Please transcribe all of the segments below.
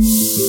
Thank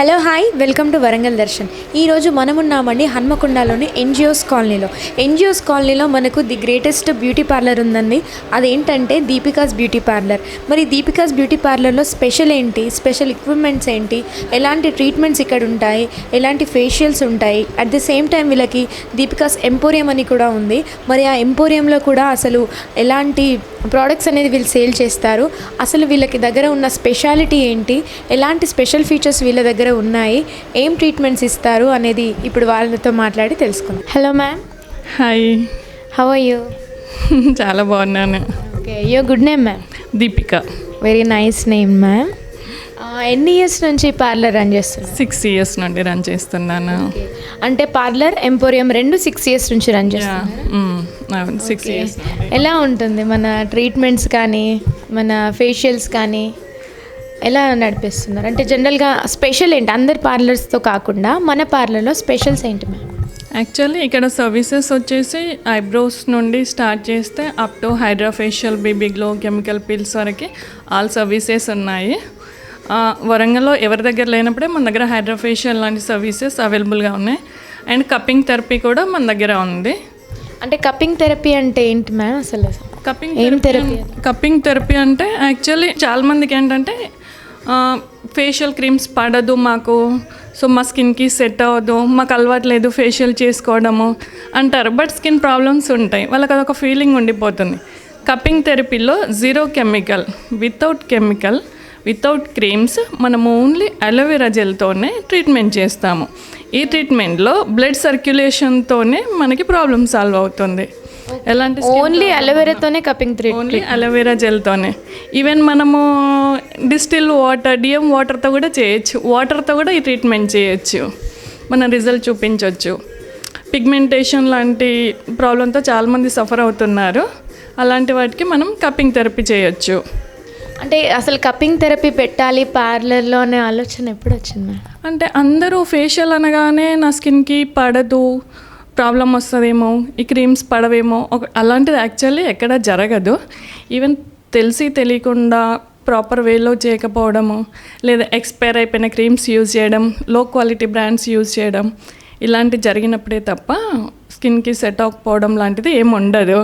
hello hi welcome to Warangal Darshan ఈరోజు మనమున్నామండి హన్మకొండలోని NGOs కాలనీలో. ఎన్జిఓస్ కాలనీలో మనకు ది గ్రేటెస్ట్ బ్యూటీ పార్లర్ ఉందండి. అదేంటంటే దీపికాస్ బ్యూటీ పార్లర్. మరి దీపికాస్ బ్యూటీ పార్లర్లో స్పెషల్ ఏంటి? స్పెషల్ ఎక్విప్మెంట్స్ ఏంటి? ఎలాంటి ట్రీట్మెంట్స్ ఇక్కడ ఉంటాయి? ఎలాంటి ఫేషియల్స్ ఉంటాయి? అట్ ది సేమ్ టైం వీళ్ళకి దీపికాస్ ఎంపోరియం అని కూడా ఉంది. మరి ఆ ఎంపోరియంలో కూడా అసలు ఎలాంటి ప్రోడక్ట్స్ అనేది వీళ్ళు సేల్ చేస్తారు. అసలు వీళ్ళకి దగ్గర ఉన్న స్పెషాలిటీ ఏంటి? ఎలాంటి స్పెషల్ ఫీచర్స్ వీళ్ళ దగ్గర ఉన్నాయి? ఏం ట్రీట్మెంట్స్ ఇస్తారు? అనేది ఇప్పుడు వాళ్ళతో మాట్లాడి తెలుసుకుందాం. Hello ma'am hi how are you చాలా బాగున్నాను. Okay your good name ma'am Deepika very nice name ma'am ఎన్ని ఇయర్స్ నుంచి పార్లర్ రన్ చేస్తున్నారు? సిక్స్ ఇయర్స్ నుండి రన్ చేస్తున్నాను. అంటే పార్లర్ ఎంపోరియం రెండు సిక్స్ ఇయర్స్ నుంచి రన్ చేస్తున్నారు? సిక్స్ ఇయర్స్ ఎలా ఉంటుంది మన ట్రీట్మెంట్స్ కానీ మన ఫేషియల్స్ కానీ ఎలా నడిపిస్తున్నారు? అంటే జనరల్గా స్పెషల్ ఏంటి? అందరి పార్లర్స్తో కాకుండా మన పార్లర్లో స్పెషల్స్ ఏంటి మ్యామ్? యాక్చువల్లీ ఇక్కడ సర్వీసెస్ వచ్చేసి ఐబ్రోస్ నుండి స్టార్ట్ చేస్తే up to hydra facial baby glow chemical peels వరకు ఆల్ సర్వీసెస్ ఉన్నాయి. వరంగల్లో ఎవరి దగ్గర లేనప్పుడే మన దగ్గర హైడ్రా ఫేషియల్ లాంటి సర్వీసెస్ అవైలబుల్గా ఉన్నాయి. అండ్ కప్పింగ్ థెరపీ కూడా మన దగ్గర ఉంది. అంటే కప్పింగ్ థెరపీ అంటే ఏంటి మ్యామ్ అసలు? కప్పింగ్ ఏం థెరపీ కప్పింగ్ థెరపీ అంటే యాక్చువల్లీ చాలా మందికి ఏంటంటే ఫేషియల్ క్రీమ్స్ పడదు మాకు. సో మా స్కిన్కి సెట్ అవ్వదు. మాకు అలవాటు లేదు ఫేషియల్ చేసుకోవడము అంటారు. బట్ స్కిన్ ప్రాబ్లమ్స్ ఉంటాయి. వాళ్ళకి అదొక ఫీలింగ్ ఉండిపోతుంది. Cupping థెరపీలో zero chemical without chemical without creams మనము ఓన్లీ అలోవెరా జెల్తోనే ట్రీట్మెంట్ చేస్తాము. ఈ ట్రీట్మెంట్లో బ్లడ్ సర్క్యులేషన్తోనే మనకి ప్రాబ్లమ్ సాల్వ్ అవుతుంది. ఎలాంటి only అలోవెరాతోనే cupping three only aloe vera జెల్తోనే even మనము డిస్టిల్ వాటర్ డిఎం వాటర్తో కూడా చేయొచ్చు. వాటర్తో కూడా ఈ ట్రీట్మెంట్ చేయొచ్చు. మన రిజల్ట్ చూపించవచ్చు పిగ్మెంటేషన్ లాంటి ప్రాబ్లంతో చాలామంది సఫర్ అవుతున్నారు. అలాంటి వాటికి మనం కప్పింగ్ థెరపీ చేయొచ్చు. అంటే అసలు కప్పింగ్ థెరపీ పెట్టాలి పార్లర్లో అనే ఆలోచన ఎప్పుడు వచ్చింది అంటే అందరూ ఫేషియల్ అనగానే నా స్కిన్కి పడదు ప్రాబ్లం వస్తుందేమో ఈ క్రీమ్స్ పడవేమో ఒక అలాంటిది యాక్చువల్లీ ఎక్కడ జరగదు. ఈవెన్ తెలిసి తెలియకుండా ప్రాపర్ వేలో చేయకపోవడము లేదా ఎక్స్పైర్ అయిపోయిన క్రీమ్స్ యూజ్ చేయడం లో క్వాలిటీ బ్రాండ్స్ యూజ్ చేయడం ఇలాంటి జరిగినప్పుడే తప్ప స్కిన్కి సెట్ అవ్వకపోవడం లాంటిది ఏమి ఉండదు.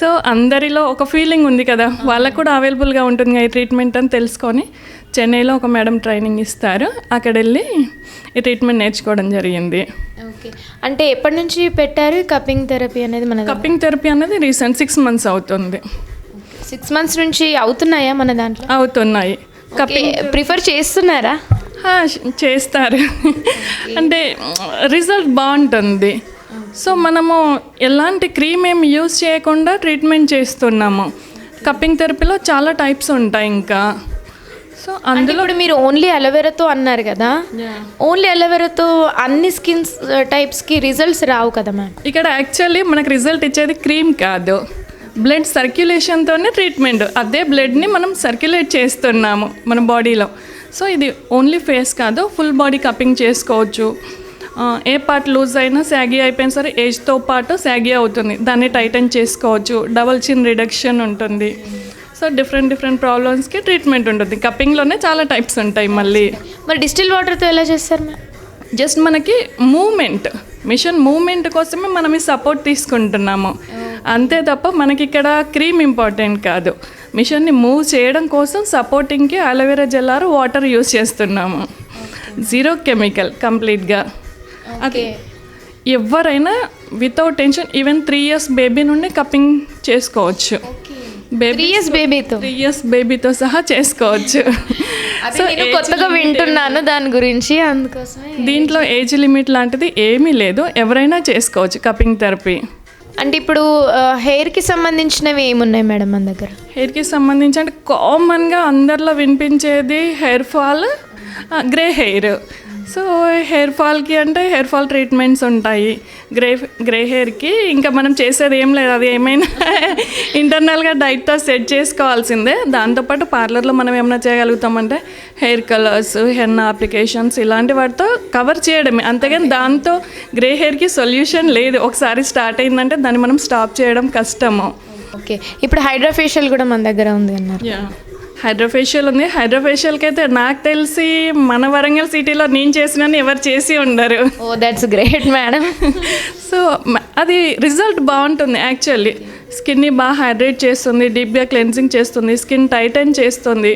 సో అందరిలో ఒక ఫీలింగ్ ఉంది కదా వాళ్ళకు కూడా అవైలబుల్గా ఉంటుంది ఈ ట్రీట్మెంట్ అని తెలుసుకొని చెన్నైలో ఒక మేడం ట్రైనింగ్ ఇస్తారు. అక్కడ వెళ్ళి ఈ ట్రీట్మెంట్ నేర్చుకోవడం జరిగింది. ఓకే. అంటే ఎప్పటి నుంచి పెట్టారు కప్పింగ్ థెరపీ అనేది మన కప్పింగ్ థెరపీ అనేది రీసెంట్ సిక్స్ మంత్స్ అవుతుంది. సిక్స్ మంత్స్ నుంచి అవుతున్నాయా మన దాంట్లో? అవుతున్నాయి. కప్పింగ్ ప్రిఫర్ చేస్తున్నారా? చేస్తారు. అంటే రిజల్ట్ బాగుంటుంది. సో మనము ఎలాంటి క్రీమ్ ఏం యూజ్ చేయకుండా ట్రీట్మెంట్ చేస్తున్నాము. కప్పింగ్ థెరపీలో చాలా టైప్స్ ఉంటాయి ఇంకా. సో అందులో మీరు ఓన్లీ అలోవెరాతో అన్నారు కదా. ఓన్లీ అలోవెరాతో అన్ని స్కిన్స్ టైప్స్కి రిజల్ట్స్ రావు కదా మ్యామ్? ఇక్కడ యాక్చువల్లీ మనకు రిజల్ట్ ఇచ్చేది క్రీమ్ కాదు. బ్లడ్ సర్క్యులేషన్తోనే ట్రీట్మెంట్. అదే బ్లడ్ని మనం సర్క్యులేట్ చేస్తున్నాము మన బాడీలో. సో ఇది ఓన్లీ ఫేస్ కాదు ఫుల్ బాడీ కప్పింగ్ చేసుకోవచ్చు. ఏ పార్ట్ లూజ్ అయినా శాగీ అయిపోయినా సరే ఏజ్తో పాటు శాగీ అవుతుంది. దాన్ని టైటన్ చేసుకోవచ్చు. డబల్ చిన్ రిడక్షన్ ఉంటుంది. సో డిఫరెంట్ డిఫరెంట్ ప్రాబ్లమ్స్కి ట్రీట్మెంట్ ఉంటుంది. కప్పింగ్లోనే చాలా టైప్స్ ఉంటాయి మళ్ళీ. మరి డిస్టిల్ వాటర్తో ఎలా చేస్తారు మ్యామ్? జస్ట్ మనకి మూమెంట్ మిషన్ మూమెంట్ కోసమే మనం ఈ సపోర్ట్ తీసుకుంటున్నాము. అంతే తప్ప మనకి ఇక్కడ క్రీమ్ ఇంపార్టెంట్ కాదు. మిషన్ని మూవ్ చేయడం కోసం సపోర్టింగ్కి aloe vera gel or water use చేస్తున్నాము. జీరో కెమికల్ కంప్లీట్గా. అది ఎవరైనా without tension even three years baby నుండి కప్పింగ్ చేసుకోవచ్చు. బేబీ త్రీ ఇయర్స్ బేబీతో త్రీ ఇయర్స్ బేబీతో సహా చేసుకోవచ్చు. సో నేను కొత్తగా వింటున్నాను దాని గురించి అందుకోసమే దీంట్లో ఏజ్ లిమిట్ లాంటిది ఏమీ లేదు. ఎవరైనా చేసుకోవచ్చు కప్పింగ్ థెరపీ. అంటే ఇప్పుడు హెయిర్కి సంబంధించినవి ఏమున్నాయి మేడం మన దగ్గర? హెయిర్కి సంబంధించి అంటే కామన్గా అందరిలో వినిపించేది hair fall grey hair so hair ఫాల్కి అంటే హెయిర్ ఫాల్ ట్రీట్మెంట్స్ ఉంటాయి. గ్రే గ్రే హెయిర్కి ఇంకా మనం చేసేది ఏం లేదు. అది ఏమైనా ఇంటర్నల్గా డైట్తో సెట్ చేసుకోవాల్సిందే. దాంతోపాటు పార్లర్లో మనం ఏమైనా చేయగలుగుతామంటే హెయిర్ కలర్స్ హెన్ అప్లికేషన్స్ ఇలాంటి వాటితో కవర్ చేయడమే. అంతేగాని దాంతో గ్రే హెయిర్కి సొల్యూషన్ లేదు. ఒకసారి స్టార్ట్ అయిందంటే దాన్ని మనం స్టాప్ చేయడం కష్టము. ఓకే. ఇప్పుడు హైడ్రా ఫేషియల్ కూడా మన దగ్గర ఉంది అన్నారు. యా హైడ్రోఫేషియల్ ఉంది. హైడ్రోఫేషియల్కి అయితే నాకు తెలిసి మన వరంగల్ సిటీలో నేను చేసినని ఎవరు చేసి ఉండరు. Oh that's great madam so అది రిజల్ట్ బాగుంటుంది యాక్చువల్లీ. స్కిన్ని బాగా హైడ్రేట్ చేస్తుంది డీప్గా క్లెన్సింగ్ చేస్తుంది స్కిన్ టైటన్ చేస్తుంది.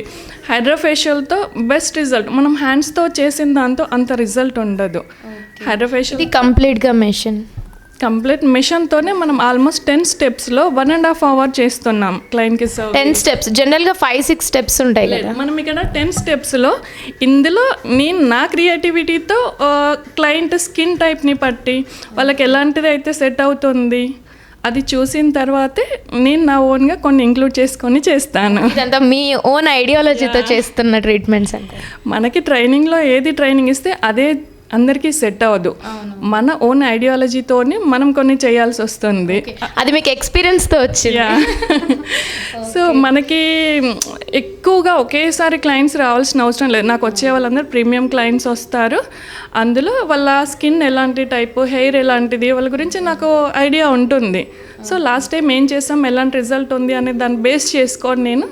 హైడ్రోఫేషియల్తో బెస్ట్ రిజల్ట్. మనం హ్యాండ్స్తో చేసిన దాంతో అంత రిజల్ట్ ఉండదు. హైడ్రోఫేషియల్ కంప్లీట్గా మెషిన్. కంప్లీట్ మిషన్తోనే మనం ఆల్మోస్ట్ టెన్ స్టెప్స్లో వన్ అండ్ హాఫ్ అవర్ చేస్తున్నాం క్లయింట్కి సర్వ్ టెన్ స్టెప్స్. జనరల్గా ఫైవ్ సిక్స్ స్టెప్స్ ఉంటాయి కదా. మనం ఇక్కడ టెన్ స్టెప్స్లో ఇందులో నేను నా క్రియేటివిటీతో క్లయింట్ స్కిన్ టైప్ని బట్టి వాళ్ళకి ఎలాంటిది అయితే సెట్ అవుతుంది అది చూసిన తర్వాతే నేను నా ఓన్గా కొన్ని ఇంక్లూడ్ చేసుకొని చేస్తాను. ఇదంతా మీ ఓన్ ఐడియాలజీతో చేస్తున్న ట్రీట్మెంట్స్ అంటే. మనకి ట్రైనింగ్లో ఏది ట్రైనింగ్ ఇస్తే అదే అందరికీ సెట్ అవ్వదు. మన ఓన్ ఐడియాలజీతోని మనం కొన్ని చేయాల్సి వస్తుంది. అది మీకు ఎక్స్పీరియన్స్తో వచ్చింది. సో మనకి ఎక్కువగా ఒకేసారి క్లయింట్స్ రావాల్సిన అవసరం లేదు. నాకు వచ్చే వాళ్ళందరూ ప్రీమియం క్లయింట్స్ వస్తారు. అందులో వాళ్ళ స్కిన్ ఎలాంటి టైపు హెయిర్ ఎలాంటిది వాళ్ళ గురించి నాకు ఐడియా ఉంటుంది. సో లాస్ట్ టైం ఏం చేసాం ఎలాంటి రిజల్ట్ ఉంది అనే దాన్ని బేస్ చేసుకొని నేను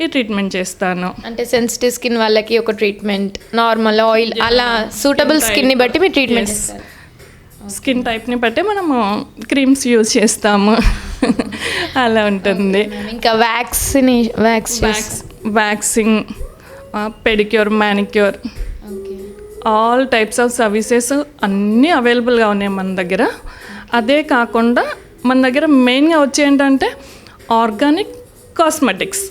ఈ ట్రీట్మెంట్ చేస్తాను. అంటే సెన్సిటివ్ స్కిన్ వాళ్ళకి ఒక ట్రీట్మెంట్ నార్మల్ ఆయిల్ అలా సూటబుల్ స్కిన్ని బట్టి మీరు ట్రీట్మెంట్ స్కిన్ టైప్ని బట్టి మనము క్రీమ్స్ యూజ్ చేస్తాము. అలా ఉంటుంది. ఇంకా వ్యాక్సినే wax wax waxing pedicure manicure all types of services అన్నీ అవైలబుల్గా ఉన్నాయి మన దగ్గర. అదే కాకుండా మన దగ్గర మెయిన్గా వచ్చి ఏంటంటే organic cosmetics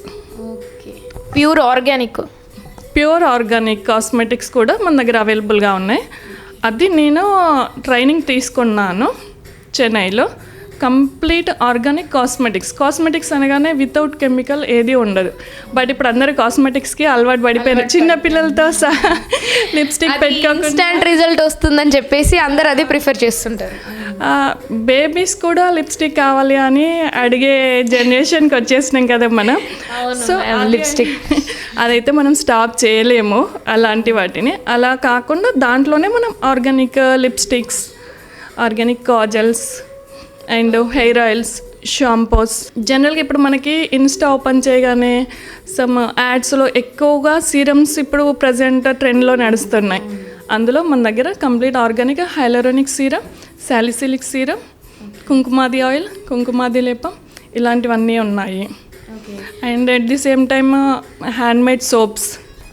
pure organic. Pure organic cosmetics కూడా మన దగ్గర అవైలబుల్గా ఉన్నాయి. అది నేను ట్రైనింగ్ తీసుకున్నాను చెన్నైలో. Complete organic cosmetics. కాస్మెటిక్స్ అనగానే వితౌట్ కెమికల్ ఏది ఉండదు. బట్ ఇప్పుడు అందరు కాస్మెటిక్స్కి అలవాటు పడిపోయారు చిన్న పిల్లలతో సహా లిప్స్టిక్ ఇన్స్టాంట్ రిజల్ట్ వస్తుందని చెప్పేసి అందరు అది ప్రిఫర్ చేస్తుంటారు. బేబీస్ కూడా లిప్స్టిక్ కావాలి అని అడిగే జనరేషన్కి వచ్చేసినాం కదా మనం. So lipstick. అదైతే మనం స్టాప్ చేయలేము అలాంటి వాటిని. అలా కాకుండా దాంట్లోనే మనం organic lipsticks organic kajals and hair oils shampoos. జనరల్గా ఇప్పుడు మనకి ఇన్స్టా ఓపెన్ చేయగానే సమ్ యాడ్స్లో ఎక్కువగా సీరమ్స్ ఇప్పుడు ప్రజెంట్ ట్రెండ్లో నడుస్తున్నాయి. అందులో మన దగ్గర complete organic hyaluronic serum salicylic serum kumkumadi oil kumkumadi లేపం ఇలాంటివన్నీ ఉన్నాయి. And at the same time handmade soaps.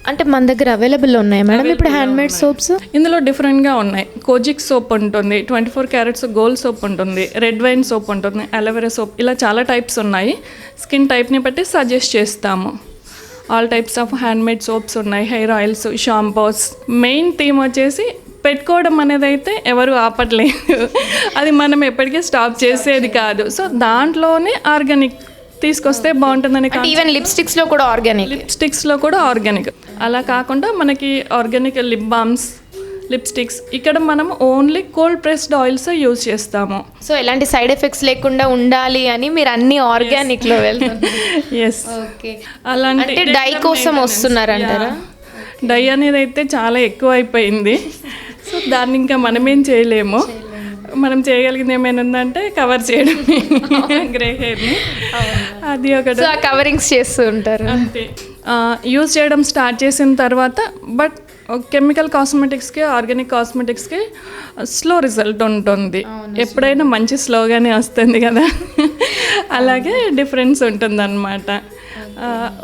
అంటే మన దగ్గర అవైలబుల్ ఉన్నాయి మేడం? ఇప్పుడు హ్యాండ్ మేడ్ సోప్స్? ఇందులో డిఫరెంట్గా ఉన్నాయి. కోజిక్ సోప్ ఉంటుంది twenty four carats gold soap ఉంటుంది రెడ్ వైన్ సోప్ ఉంటుంది అలోవెరా సోప్ ఇలా చాలా టైప్స్ ఉన్నాయి. స్కిన్ టైప్ని బట్టి సజెస్ట్ చేస్తాము. All types of handmade soaps ఉన్నాయి hair oils shampoos main theme వచ్చేసి పెట్టుకోవడం అనేది అయితే ఎవరు ఆపట్లేదు. అది మనం ఎప్పటికీ స్టాప్ చేసేది కాదు. సో దాంట్లోనే ఆర్గానిక్ తీసుకొస్తే బాగుంటుందని ఈవెన్ లిప్స్టిక్స్లో కూడా ఆర్గానిక్. లిప్స్టిక్స్లో కూడా ఆర్గానిక్. అలా కాకుండా మనకి ఆర్గానిక్ లిప్ బామ్స్ లిప్స్టిక్స్ ఇక్కడ మనం only cold pressed oils use చేస్తాము. సో ఎలాంటి సైడ్ ఎఫెక్ట్స్ లేకుండా ఉండాలి అని మీరు అన్ని ఆర్గానిక్లో ఎస్ ఓకే. అలాంటి డై కోసం వస్తున్నారంటారా? డై అనేది అయితే చాలా ఎక్కువ అయిపోయింది దాన్ని ఇంకా మనమేం చేయలేము. మనం చేయగలిగింది ఏమైనా ఉందంటే కవర్ చేయడమే గ్రే హెయిర్ని అది ఒకటి. కవరింగ్స్ చేస్తూ ఉంటారు. అంతే. యూజ్ చేయడం స్టార్ట్ చేసిన తర్వాత బట్ కెమికల్ కాస్మెటిక్స్కి ఆర్గానిక్ కాస్మెటిక్స్కి స్లో రిజల్ట్ ఉంటుంది. ఎప్పుడైనా మంచి స్లోగానే వస్తుంది కదా. అలాగే డిఫరెన్స్ ఉంటుంది అనమాట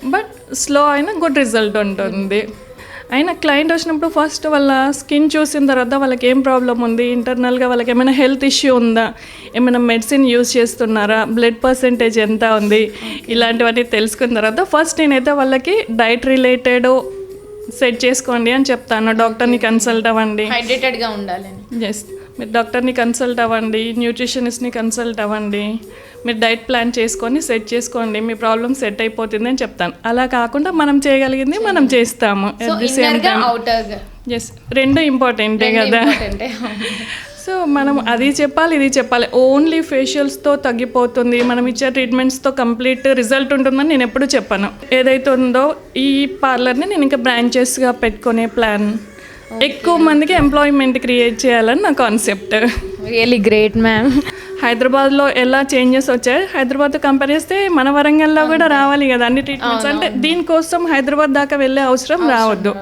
బట్ స్లో అయినా గుడ్ రిజల్ట్ ఉంటుంది. అయినా క్లయింట్ వచ్చినప్పుడు ఫస్ట్ వాళ్ళ స్కిన్ చూసిన తర్వాత వాళ్ళకి ఏం ప్రాబ్లం ఉంది? ఇంటర్నల్గా వాళ్ళకి ఏమైనా హెల్త్ ఇష్యూ ఉందా? ఏమైనా మెడిసిన్ యూస్ చేస్తున్నారా? బ్లడ్ పర్సంటేజ్ ఎంత ఉంది? ఇలాంటివన్నీ తెలుసుకున్న తర్వాత ఫస్ట్ నేనైతే వాళ్ళకి డైట్ రిలేటెడ్ సెట్ చేసుకోండి అని చెప్తాను. డాక్టర్ని కన్సల్ట్ అవ్వండి. హైడ్రేటెడ్గా ఉండాలని. ఎస్ మీరు డాక్టర్ని కన్సల్ట్ అవ్వండి న్యూట్రిషనిస్ట్ని కన్సల్ట్ అవ్వండి మీరు డైట్ ప్లాన్ చేసుకొని సెట్ చేసుకోండి మీ ప్రాబ్లమ్ సెట్ అయిపోతుంది అని చెప్తాను. అలా కాకుండా మనం చేయగలిగింది మనం చేస్తాము అట్ ది సేమ్ టైం అవుటర్గా ఎస్ రెండు ఇంపార్టెంటే కదా. సో మనం అది చెప్పాలి ఇది చెప్పాలి. ఓన్లీ ఫేషియల్స్తో తగ్గిపోతుంది. మనం ఇచ్చే ట్రీట్మెంట్స్తో కంప్లీట్ రిజల్ట్ ఉంటుందని నేను ఎప్పుడు చెప్పాను. ఏదైతే ఉందో ఈ పార్లర్ని నేను ఇంకా బ్రాంచెస్గా పెట్టుకునే ప్లాన్ ఎక్కువ మందికి ఎంప్లాయ్మెంట్ క్రియేట్ చేయాలని నా కాన్సెప్ట్ రియలీ గ్రేట్ మ్యామ్ హైదరాబాద్లో ఎలా చేంజెస్ వచ్చాయి? హైదరాబాద్తో కంపేర్ చేస్తే మన వరంగల్లో కూడా రావాలి కదా అన్ని ట్రీట్మెంట్స్ అంటే దీనికోసం హైదరాబాద్ దాకా వెళ్ళే అవసరం రావద్దు.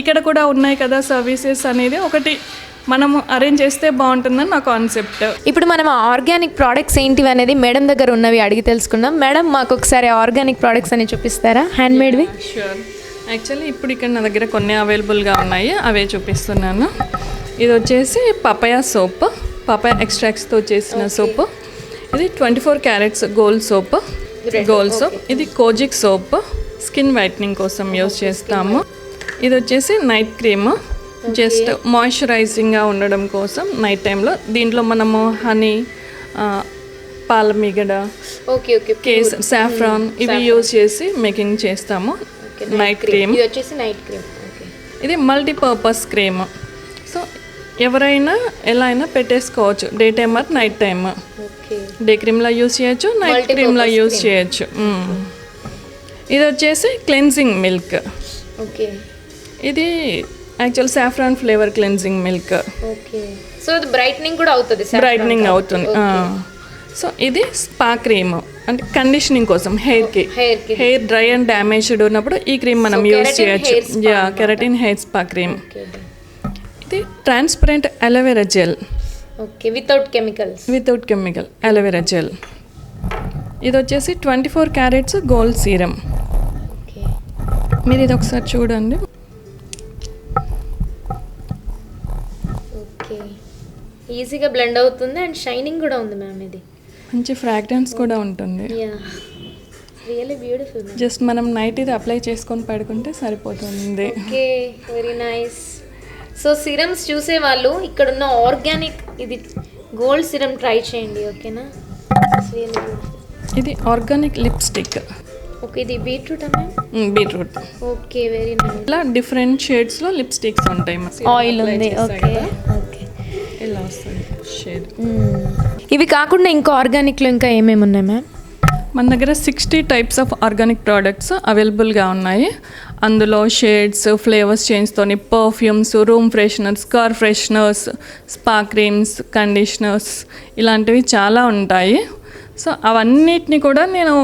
ఇక్కడ కూడా ఉన్నాయి కదా సర్వీసెస్ అనేది. ఒకటి మనము అరేంజ్ చేస్తే బాగుంటుందని నా కాన్సెప్ట్ ఇప్పుడు మనం ఆర్గానిక్ ప్రోడక్ట్స్ ఏంటివి అనేది మేడం దగ్గర ఉన్నవి అడిగి తెలుసుకుందాం. మేడం మాకు ఒకసారి ఆర్గానిక్ ప్రోడక్ట్స్ అని చూపిస్తారా? హ్యాండ్ మేడ్వి షూర్ యాక్చువల్లీ ఇప్పుడు ఇక్కడ నా దగ్గర కొన్ని అవైలబుల్గా ఉన్నాయి. అవే చూపిస్తున్నాను. ఇది వచ్చేసి పపాయ సోప్ పపాయ ఎక్స్ట్రాక్ట్స్తో చేసిన సోప్ ఇది twenty four carats gold soap gold soap ఇది కోజిక్ సోప్ స్కిన్ వైట్నింగ్ కోసం యూస్ చేస్తాము. ఇది వచ్చేసి నైట్ క్రీమ్ జస్ట్ మాయిశ్చరైజింగ్గా ఉండడం కోసం నైట్ టైంలో దీంట్లో మనము హనీ పాల మిగడ ఓకే ఓకే కేస్ సాఫ్రాన్ ఇవి యూజ్ చేసి మేకింగ్ చేస్తాము. నైట్ క్రీమ్ ఇది వచ్చేసి నైట్ క్రీమ్ ఓకే ఇది మల్టీపర్పస్ క్రీమ్. సో ఎవరైనా ఎలా అయినా పెట్టేసుకోవచ్చు. Day time or night time okay day క్రీమ్లో use చేయొచ్చు నైట్ క్రీమ్లో యూస్ చేయొచ్చు. మ్మ్. ఇది వచ్చేసి క్లెన్జింగ్ మిల్క్ ఓకే ఇది actual saffron flavour cleansing milk okay so brightening కూడా అవుతుంది బ్రైట్నింగ్ అవుతుంది. సో ఇది స్పా క్రీమ్ అంటే కండిషనింగ్ కోసం హెయిర్కి. హెయిర్ డ్రై అండ్ డ్యామేజ్డ్ ఉన్నప్పుడు ఈ క్రీమ్ మనం యూస్ చేయొచ్చు. Yeah keratin hair spa cream ఇది transparent aloe vera gel okay without chemicals without chemical aloe vera gel ఇది వచ్చేసి twenty four carats gold serum okay మీరు ఇది ఒకసారి చూడండి. ఓకే ఈజీగా బ్లెండ్ అవుతుంది అండ్ షైనింగ్ కూడా ఉంది మ్యామ్ ఇది. మంచి ఫ్రాగ్రెన్స్ కూడా ఉంటుంది. యా రియల్లీ బ్యూటిఫుల్ జస్ట్ మనం నైట్ ఇది అప్లై చేసుకొని పడుకుంటే సరిపోతుంది. Okay very nice so serums చూసే వాళ్ళు ఇక్కడ ఉన్న ఆర్గానిక్ ఇది గోల్డ్ సిరమ్ ట్రై చేయండి ఓకేనా ఇది ఆర్గానిక్ లిప్స్టిక్ ఓకే ఇది beetroot beetroot okay very nice ఇలా డిఫరెంట్ షేడ్స్లో లిప్స్టిక్స్ ఉంటాయి. ఆయిల్ ఉంది ఓకే ఇలా వస్తుంది. షేడ్ ఇవి కాకుండా ఇంకా ఆర్గానిక్లో ఇంకా ఏమేమి ఉన్నాయి మ్యామ్? మన దగ్గర sixty types of organic products అవైలబుల్గా ఉన్నాయి. అందులో shades flavours చేంజ్తోని perfumes room fresheners car fresheners spa creams conditioners ఇలాంటివి చాలా ఉంటాయి. సో అవన్నిటిని కూడా నేను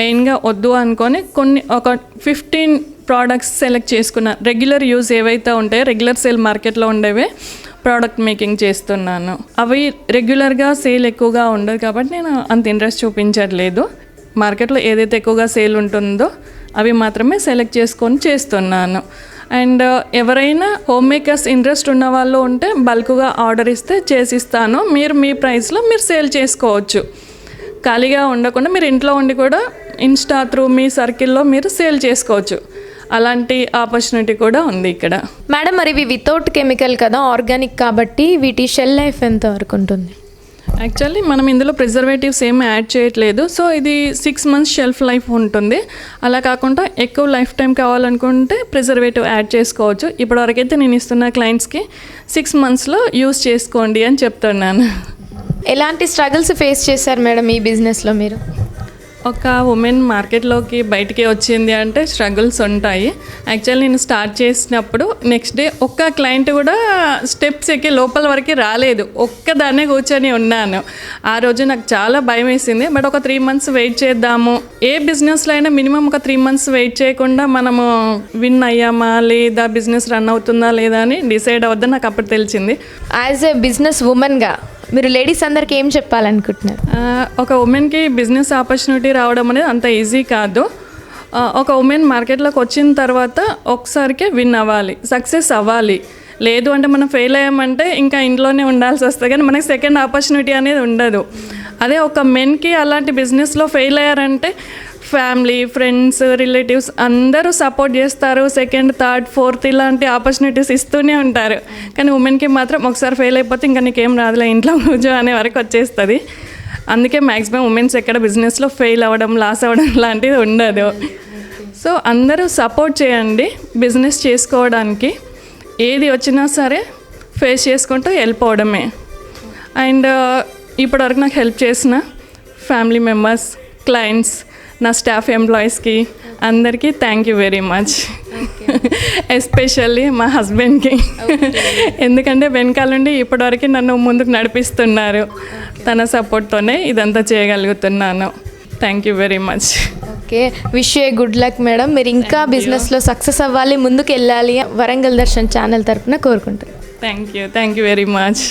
మెయిన్గా వద్దు అనుకొని కొన్ని ఒక ఫిఫ్టీన్ ప్రోడక్ట్స్ సెలెక్ట్ చేసుకున్న రెగ్యులర్ యూజ్ ఏవైతే ఉంటాయో రెగ్యులర్ సేల్ మార్కెట్లో ఉండేవే ప్రోడక్ట్ మేకింగ్ చేస్తున్నాను. అవి రెగ్యులర్గా సేల్ ఎక్కువగా ఉండదు కాబట్టి నేను అంత ఇంట్రెస్ట్ చూపించట్లేదు. మార్కెట్లో ఏదైతే ఎక్కువగా సేల్ ఉంటుందో అవి మాత్రమే సెలెక్ట్ చేసుకొని చేస్తున్నాను. అండ్ uh, ఎవరైనా హోమ్ మేకర్స్ ఇంట్రెస్ట్ ఉన్న వాళ్ళు ఉంటే బల్క్గా ఆర్డర్ ఇస్తే చేసిస్తాను. మీరు మీ ప్రైస్లో మీరు సేల్ చేసుకోవచ్చు. ఖాళీగా ఉండకుండా మీరు ఇంట్లో ఉండి కూడా ఇన్స్టా త్రూ మీ సర్కిల్లో మీరు సేల్ చేసుకోవచ్చు. అలాంటి ఆపర్చునిటీ కూడా ఉంది ఇక్కడ. మేడం మరి ఇవి వితౌట్ కెమికల్ కదా ఆర్గానిక్ కాబట్టి వీటి షెల్ లైఫ్ ఎంత వరకు ఉంటుంది? యాక్చువల్లీ మనం ఇందులో ప్రిజర్వేటివ్స్ ఏం యాడ్ చేయట్లేదు. సో ఇది సిక్స్ మంత్స్ షెల్ఫ్ లైఫ్ ఉంటుంది. అలా కాకుండా ఎక్కువ లైఫ్ టైం కావాలనుకుంటే ప్రిజర్వేటివ్ యాడ్ చేసుకోవచ్చు. ఇప్పటివరకైతే నేను ఇస్తున్న క్లయింట్స్కి సిక్స్ మంత్స్లో యూస్ చేసుకోండి అని చెప్తున్నాను. ఎలాంటి స్ట్రగుల్స్ ఫేస్ చేశారు మేడం ఈ బిజినెస్లో మీరు? ఒక ఉమెన్ మార్కెట్లోకి బయటికి వచ్చింది అంటే స్ట్రగుల్స్ ఉంటాయి. యాక్చువల్లీ నేను స్టార్ట్ చేసినప్పుడు నెక్స్ట్ డే ఒక్క క్లయింట్ కూడా స్టెప్స్ ఎక్కి లోపల వరకు రాలేదు. ఒక్కదాన్నే కూర్చొని ఉన్నాను. ఆ రోజు నాకు చాలా భయం వేసింది. బట్ ఒక త్రీ మంత్స్ వెయిట్ చేద్దాము. ఏ బిజినెస్లో అయినా మినిమం ఒక త్రీ మంత్స్ వెయిట్ చేయకుండా మనము విన్ అయ్యామా? లేదా బిజినెస్ రన్ అవుతుందా? లేదా అని డిసైడ్ అవద్దని నాకు అప్పుడు తెలిసింది. యాజ్ ఎ బిజినెస్ ఉమెన్గా మీరు లేడీస్ అందరికి ఏం చెప్పాలనుకుంటున్నారు? ఒక ఉమెన్కి బిజినెస్ ఆపర్చునిటీ రావడం అనేది అంత ఈజీ కాదు. ఒక ఉమెన్ మార్కెట్లోకి వచ్చిన తర్వాత ఒకసారికే విన్ అవ్వాలి సక్సెస్ అవ్వాలి. లేదు అంటే మనం ఫెయిల్ అయ్యామంటే ఇంకా ఇంట్లోనే ఉండాల్సి వస్తుంది కానీ మనకి సెకండ్ ఆపర్చునిటీ అనేది ఉండదు. అదే ఒక మెన్కి అలాంటి బిజినెస్లో ఫెయిల్ అయ్యారంటే ఫ్యామిలీ ఫ్రెండ్స్ రిలేటివ్స్ అందరూ సపోర్ట్ చేస్తారు. సెకండ్ థర్డ్ ఫోర్త్ ఇలాంటి ఆపర్చునిటీస్ ఇస్తూనే ఉంటారు. కానీ ఉమెన్కి మాత్రం ఒకసారి ఫెయిల్ అయిపోతే ఇంకా నీకేం రాదులే ఇంట్లో కూర్చో అనే వరకు వచ్చేస్తుంది. అందుకే మ్యాక్సిమం ఉమెన్స్ ఎక్కడ బిజినెస్లో ఫెయిల్ అవ్వడం లాస్ అవ్వడం లాంటిది ఉండదు. సో అందరూ సపోర్ట్ చేయండి బిజినెస్ చేసుకోవడానికి. ఏది వచ్చినా సరే ఫేస్ చేసుకుంటూ వెళ్ళిపోవడమే. అండ్ ఇప్పటివరకు నాకు హెల్ప్ చేసిన ఫ్యామిలీ మెంబర్స్ క్లయింట్స్ నా స్టాఫ్ ఎంప్లాయీస్కి అందరికీ thank you very much especially మా హస్బెండ్కి ఎందుకంటే వెనకాల నుండి ఇప్పటివరకు నన్ను ముందుకు నడిపిస్తున్నారు. తన సపోర్ట్తోనే ఇదంతా చేయగలుగుతున్నాను. Thank you very much okay wish a good luck madam మీరు ఇంకా బిజినెస్లో సక్సెస్ అవ్వాలి ముందుకు వెళ్ళాలి. వరంగల్ దర్శన్ ఛానల్ తరపున కోరుకుంటారు thank you thank you very much